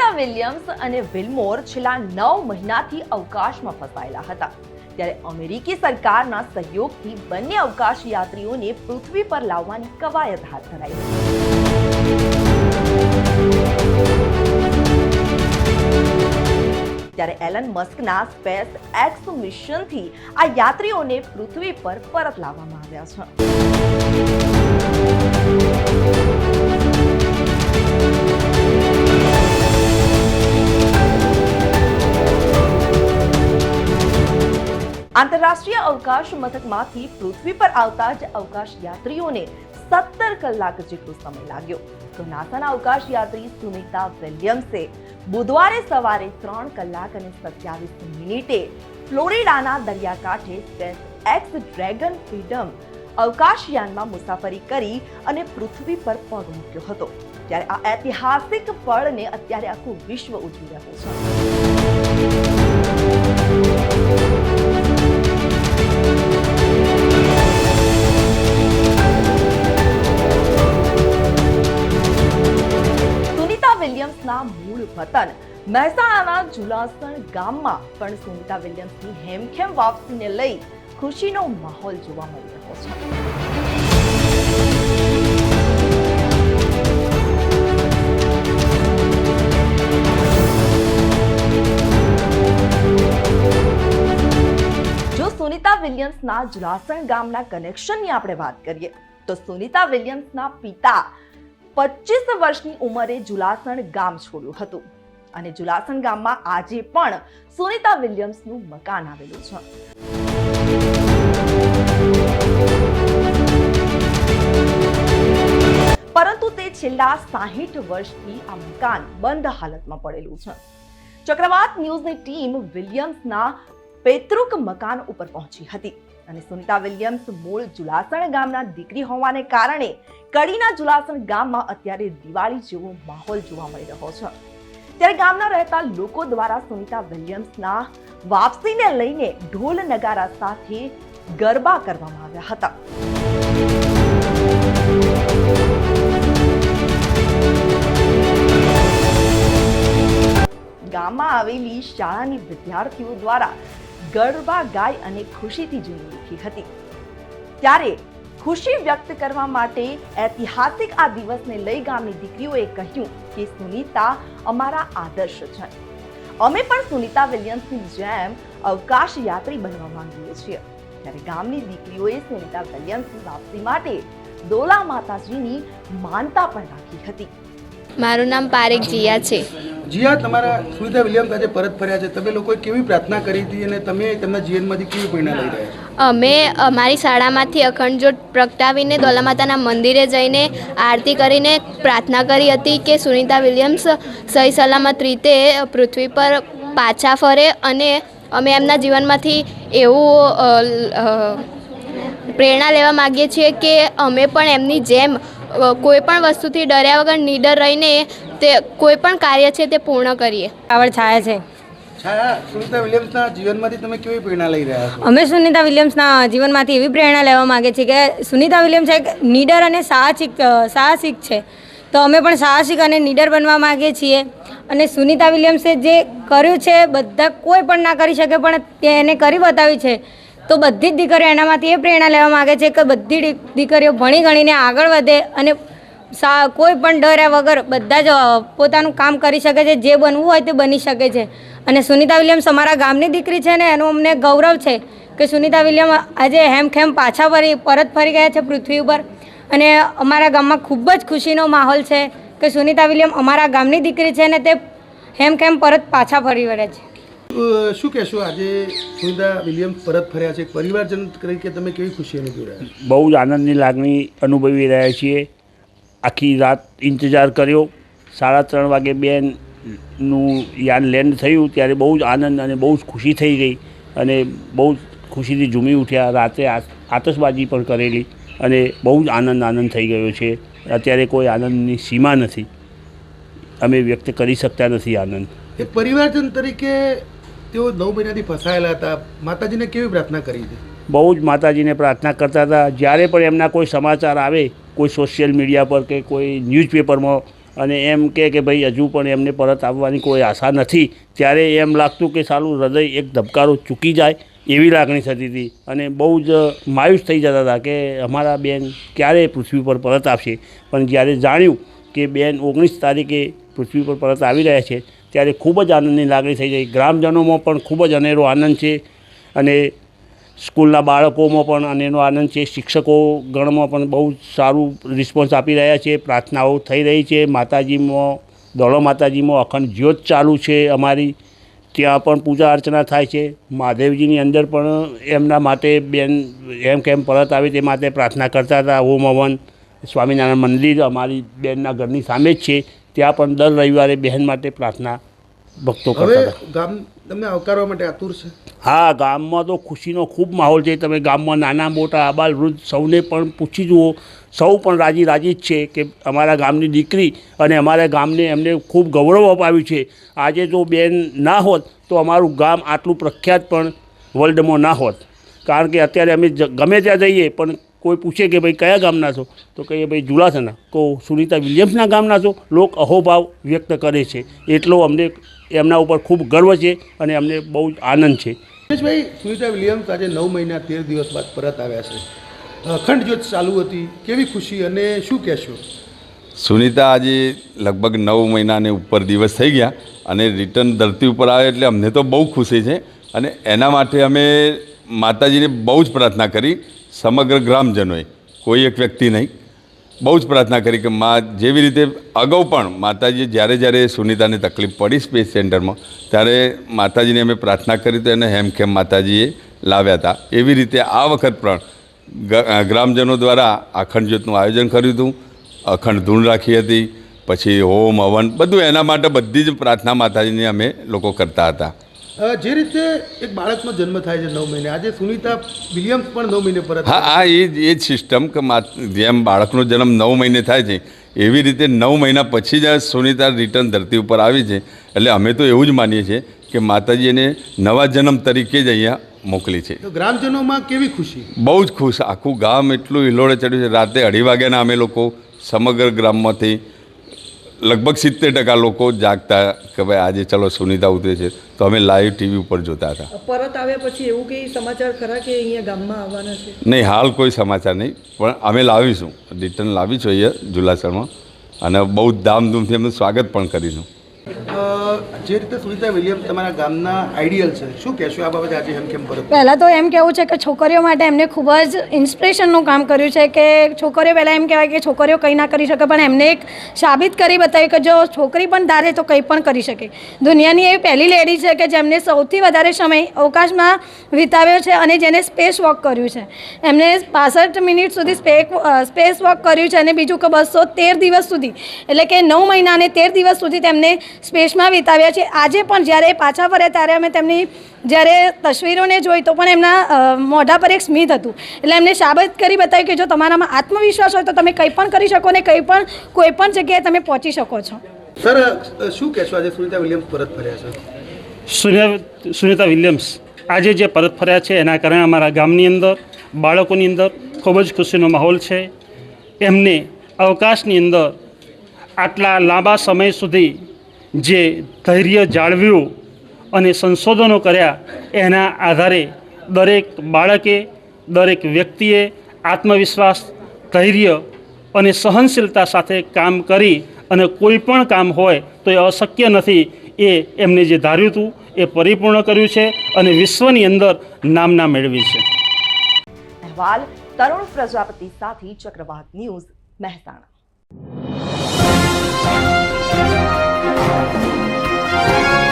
Williams અને વિલમોર છેલ્લા નવ મહિનાથી અવકાશમાં ફસાયેલા હતા. ત્યારે અમેરિકી સરકારના સહયોગથી બંને અવકાશ યાત્રીઓને પૃથ્વી પર લાવવાની કવાયત હાથ ધરાઈ. ત્યારે એલન મસ્કના સ્પેસ એક્સ મિશનથી આ યાત્રીઓને પૃથ્વી પર પરત લાવવામાં આવ્યા છે. આંતરરાષ્ટ્રીય અવકાશ મથકમાંથી પૃથ્વી પર આવતા જ અવકાશ યાત્રીઓને સત્તર કલાક જેટલો સમય લાગ્યો. તો નાસાના અવકાશ યાત્રી સુનિતા વિલિયમ્સે બુધવારે સવારે ત્રણ કલાક અને સત્યાવીસ મિનિટે ફ્લોરિડાના દરિયાકાંઠે સ્પેસ એક્સ ડ્રેગન ફ્રીડમ અવકાશયાનમાં મુસાફરી કરી અને પૃથ્વી પર પગ મૂક્યો હતો. ત્યારે આ ઐતિહાસિક પળને અત્યારે આખું વિશ્વ ઉજવી રહ્યું છે. વિલિયમ્સના મૂળ વતન મહેસાણાના જુલાસણ ગામમાં પણ સુનિતા વિલિયમ્સની હેમખેમ વાપસીને લઈ ખુશીનો માહોલ જોવા મળી રહ્યો છે. સુનિતા વિલિયમ્સના જુલાસણ ગામના કનેક્શનની આપણે વાત કરીએ, તો સુનિતા વિલિયમ્સના પિતા પચીસ વર્ષની ઉંમરે જુલાસણ ગામ છોડ્યું હતું. અને જુલાસણ ગામમાં આજે પણ સુનિતા વિલિયમ્સનું મકાન આવેલું છે. પરંતુ તે છેલ્લા સાહીઠ વર્ષથી આ મકાન બંધ હાલતમાં પડેલું છે. ચક્રવાત ન્યૂઝની ટીમ વિલિયમ્સના પૈતૃક મકાન ઉપર પહોંચી હતી. અને સુનિતા વિલિયમ્સ મૂળ જુલાસણ ગામના દીકરી હોવાને કારણે કડીના જુલાસણ ગામમાં અત્યારે દિવાળી જેવો માહોલ જોવા મળી રહ્યો છે. ત્યારે ગામના રહેતા લોકો દ્વારા સુનિતા વિલિયમ્સના વાપસીને લઈને ઢોલ નગારા સાથે ગરબા કરવામાં આવ્યા હતા. ગામમાં આવેલી શાળાની વિદ્યાર્થીઓ દ્વારા ગરબા ગાય અને ખુશીથી ઝૂમી ઉઠી હતી. ત્યારે ખુશી વ્યક્ત કરવા માટે ઐતિહાસિક આ દિવસને લઈ ગામની દીકરીઓએ કહ્યું કે, સુનિતા, અમારા આદર્શ છે. અમે પણ સુનીતા વિલિયમ્સની જેમ અવકાશ યાત્રી બનવા માંગીએ છીએ. ત્યારે ગામની દીકરીઓએ સુનીતા વિલિયમ્સની વાપસી માટે દોલા માતાજીની માનતા પણ રાખી હતી. મારું નામ પારેખ જીયા છે. જીયા તમારા સુવિધા વિલિયમ સાથે પરત ફર્યા છે. તમે લોકોએ કેવી પ્રાર્થના કરી હતી અને તમે તેમના જીવનમાંથી કેવી પ્રેરણા લઈ રહ્યા છો? અમે અમારી શાળામાંથી અખંડ જોટ પ્રગટાવીને દોલા માતાના મંદિરે જઈને આરતી કરીને પ્રાર્થના કરી હતી કે સુનિતા વિલિયમ્સ સહી સલામત રીતે પૃથ્વી પર પાછા ફરે અને અમે એમના જીવનમાંથી એવું પ્રેરણા લેવા માગીએ છીએ કે અમે પણ એમની જેમ અ, કોઈ પણ વસ્તુથી ડર્યા વગર નીડર રહીને તે કોઈ પણ કાર્ય છે તે પૂર્ણ કરીએ. આવડ છાયા છે. સુનિતા વિલિયમ્સના જીવનમાંથી તમે કેવી પ્રેરણા લઈ રહ્યા છો? અમે સુનિતા વિલિયમ્સના જીવનમાંથી એવી પ્રેરણા લેવા માગે છીએ કે સુનિતા વિલિયમ્સ એક નીડર અને સાહસિક સાહસિક છે. તો અમે પણ સાહસિક અને નીડર બનવા માગીએ છીએ. અને સુનિતા વિલિયમ્સે જે કર્યું છે બધા કોઈ પણ ના કરી શકે પણ તેને કરી બતાવી છે. તો બધી જ દીકરીઓ એનામાંથી એ પ્રેરણા લેવા માગે છે કે બધી દીકરીઓ ભણી ગણીને આગળ વધે અને સા, કોઈ પણ ડર્યા વગર બધા જ પોતાનું કામ કરી શકે છે, જે બનવું હોય તે બની શકે છે. અને સુનિતા વિલિયમ્સ અમારા ગામની દીકરી છે ને, એનું અમને ગૌરવ છે કે સુનિતા વિલિયમ આજે હેમખેમ પાછા ફરી, પરત ફરી ગયા છે પૃથ્વી ઉપર. અને અમારા ગામમાં ખૂબ જ ખુશીનો માહોલ છે કે સુનિતા વિલિયમ અમારા ગામની દીકરી છે ને તે હેમખેમ પરત પાછા ફરી વળે છે. શું કહેશો? આજે સુનિતા વિલિયમ્સ પરત ફર્યા છે. પરિવારજન તરીકે તમે કેવી ખુશી અનુભવી રહ્યા છો? બહુ જ આનંદની લાગણી અનુભવી રહ્યા છીએ. આખી રાત ઇંતજાર કર્યો. સાડા ત્રણ વાગે બેનનું યાન લેન્ડ થયું. ત્યારે બહુ જ આનંદ અને બહુ જ ખુશી થઈ ગઈ અને બહુ જ ખુશીથી ઝૂમી ઉઠ્યા. રાતે આતશબાજી પણ કરેલી અને બહુ જ આનંદ આનંદ થઈ ગયો છે. અત્યારે કોઈ આનંદની સીમા નથી. અમે વ્યક્ત કરી શકતા નથી આનંદ. એ પરિવારજન તરીકે તેઓ નવ મહિનાથી ફસાયેલા હતા. માતાજીને કેવી પ્રાર્થના કરી હતી? બહુ જ માતાજીને પ્રાર્થના કરતા હતા. જ્યારે પણ એમના કોઈ સમાચાર આવે, કોઈ સોશિયલ મીડિયા પર કે કોઈ ન્યૂઝપેપરમાં અને એમ કહે કે ભાઈ, હજુ પણ એમને પરત આવવાની કોઈ આશા નથી, ત્યારે એમ લાગતું કે સારું હૃદય એક ધબકારો ચૂકી જાય એવી લાગણી થતી હતી. અને બહુ જ માયુસ થઈ જતા હતા કે અમારા બેન ક્યારે પૃથ્વી પર પરત આવશે. પણ જ્યારે જાણ્યું કે બેન ઓગણીસ તારીખે પૃથ્વી પર પરત આવી રહ્યા છે ત્યારે ખૂબ જ આનંદની લાગણી થઈ ગઈ ગ્રામજનોમાં પણ ખૂબ જ અનેરો આનંદ છે અને સ્કૂલના બાળકોમાં પણ અનેરો આનંદ છે. શિક્ષકો ગણમાં પણ બહુ સારું રિસ્પોન્સ આપી રહ્યા છે. પ્રાર્થનાઓ થઈ રહી છે. માતાજીમાં, દોડો માતાજીમાં અખંડ જ્યોત ચાલુ છે અમારી. ત્યાં પણ પૂજા અર્ચના થાય છે. મહાદેવજીની અંદર પણ એમના માટે બેન એમ કેમ પરત આવે તે માટે પ્રાર્થના કરતા હતા. હોમ હવન સ્વામિનારાયણ મંદિર અમારી બેનના ઘરની સામે જ છે. ત્યાં પણ દર રવિવારે બહેન માટે પ્રાર્થના ભક્તો કરતા ગામ તમને આવકારવા માટે આતુર છે? હા ગામમાં તો ખુશીનો ખૂબ માહોલ છે. તમે ગામમાં નાના મોટા આબાલ વૃદ્ધ સૌને પણ પૂછી જુઓ. સૌ પણ રાજી રાજી જ છે કે અમારા ગામની દીકરી અને અમારા ગામને એમને ખૂબ ગૌરવ અપાવ્યું છે. આજે જો બેન ના હોત તો અમારું ગામ આટલું પ્રખ્યાત પણ વર્લ્ડમાં ના હોત. કારણ કે અત્યારે અમે ગમે ત્યાં જઈએ પણ કોઈ પૂછે કે ભાઈ કયા ગામના છો? તો કહીએ ભાઈ જુલાસના કહો સુનિતા વિલિયમ્સના ગામના છો? લોક અહોભાવ વ્યક્ત કરે છે. એટલો અમને એમના ઉપર ખૂબ ગર્વ છે અને અમને બહુ જ આનંદ છે. ભાઈ સુનિતા વિલિયમ્સ આજે નવ મહિના તેર દિવસ બાદ પરત આવ્યા છે. અખંડ જ્યોત ચાલુ હતી. કેવી ખુશી અને શું કહેશો? સુનિતા આજે લગભગ નવ મહિનાને ઉપર દિવસ થઈ ગયા અને રિટર્ન ધરતી ઉપર આવે એટલે અમને તો બહુ ખુશી છે. અને એના માટે અમે માતાજીને બહુ જ પ્રાર્થના કરી. સમગ્ર ગ્રામજનોએ, કોઈ એક વ્યક્તિ નહીં, બહુ જ પ્રાર્થના કરી કે મા જેવી રીતે અગાઉ પણ માતાજીએ જ્યારે જ્યારે સુનિતાને તકલીફ પડી સ્પેસ સેન્ટરમાં, ત્યારે માતાજીને અમે પ્રાર્થના કરી તો એને હેમખેમ માતાજીએ લાવ્યા હતા. એવી રીતે આ વખત પણ ગ્રામજનો દ્વારા અખંડ જ્યોતનું આયોજન કર્યું હતું, અખંડ ધૂન રાખી હતી, પછી હોમ હવન, બધું એના માટે બધી જ પ્રાર્થના માતાજીની અમે લોકો કરતા હતા. જે રીતે એક બાળકનો જન્મ થાય છે નવ મહિને આજે સુનિતા વિલિયમ્સ પણ નવ મહિને પરત હા આ એ જ એ જ સિસ્ટમ કે જેમ બાળકનો જન્મ નવ મહિને થાય છે એવી રીતે નવ મહિના પછી જ સુનિતા રિટર્ન ધરતી ઉપર આવી છે. એટલે અમે તો એવું જ માનીએ છીએ કે માતાજી એને નવા જન્મ તરીકે જ અહીંયા મોકલી છે. તો ગ્રામજનોમાં કેવી ખુશી? બહુ જ ખુશ. આખું ગામ એટલું હિલોળે ચડ્યું છે. રાતે અઢી વાગ્યાના અમે લોકો સમગ્ર ગ્રામમાંથી લગભગ સિત્તેર ટકા લોકો જાગતા કે ભાઈ આજે ચલો સુનિતા ઉતરે છે. તો અમે લાઈવ ટીવી ઉપર જોતા હતા. પરત આવ્યા પછી એવું કંઈ સમાચાર ખરા કે અહીંયા ગામમાં આવવાના છે? નહીં હાલ કોઈ સમાચાર નહીં. પણ અમે લાવીશું. રિટર્ન લાવીશું અહીંયા જુલાસરમાં અને બહુ જ ધામધૂમથી એમનું સ્વાગત પણ કરીશું. જે રીતે સુનિતા વિલિયમ તમારા ગામના આઈડિયલ છે, શું કહેશો આ બાબતે આજે એમ કેમ પરત પહેલાં તો એમ કહેવું છે કે છોકરીઓ માટે એમને ખૂબ જ ઇન્સ્પિરેશનનું કામ કર્યું છે કે છોકરીઓ પહેલાં એમ કહેવાય કે છોકરીઓ કંઈ ના કરી શકે, પણ એમને એક સાબિત કરી બતાવ્યું કે જો છોકરી પણ ધારે તો કંઈ પણ કરી શકે. દુનિયાની એ પહેલી લેડી છે કે જેમને સૌથી વધારે સમય અવકાશમાં વિતાવ્યો છે અને જેને સ્પેસ વોક કર્યું છે. એમને પાસઠ મિનિટ સુધી સ્પેક સ્પેસ વોક કર્યું છે અને બીજું કે બસો તેર દિવસ સુધી, એટલે કે નવ મહિના અને તેર દિવસ સુધી તેમને સ્પેસમાં વિતાવ્યા છે. આજે પણ જ્યારે પાછા ફર્યા ત્યારે અમે તેમની જ્યારે તસવીરોને જોઈ તો પણ એમના મોઢા પર એક સ્મિત હતું. એટલે એમને સાબિત કરી બતાવ્યું કે જો તમારામાં આત્મવિશ્વાસ હોય તો તમે કંઈ પણ કરી શકો ને કંઈ પણ કોઈ પણ જગ્યાએ તમે પહોંચી શકો છો. સર શું કહેશો? આજે સુનિતા વિલિયમ્સ પરત ફર્યા છે. સુનિતા સુનિતા વિલિયમ્સ આજે જે પરત ફર્યા છે એના કારણે અમારા ગામની અંદર બાળકોની અંદર ખૂબ જ ખુશીનો માહોલ છે. એમને અવકાશની અંદર આટલા લાંબા સમય સુધી જે ધૈર્ય જાળવ્યું અને સંશોધનો કર્યા, એના આધારે દરેક બાળકે, દરેક વ્યક્તિએ આત્મવિશ્વાસ, ધૈર્ય અને સહનશીલતા સાથે કામ કરી અને કોઈ પણ કામ હોય તો એ અશક્ય નથી. એ એમને જે ધાર્યું હતું એ પરિપૂર્ણ કર્યું છે અને વિશ્વની અંદર નામના મેળવી છે. અહેવાલ તરુણ પ્રજાપતિ સાથે ચક્રવાત ન્યૂઝ મહેસાણા. Thank you.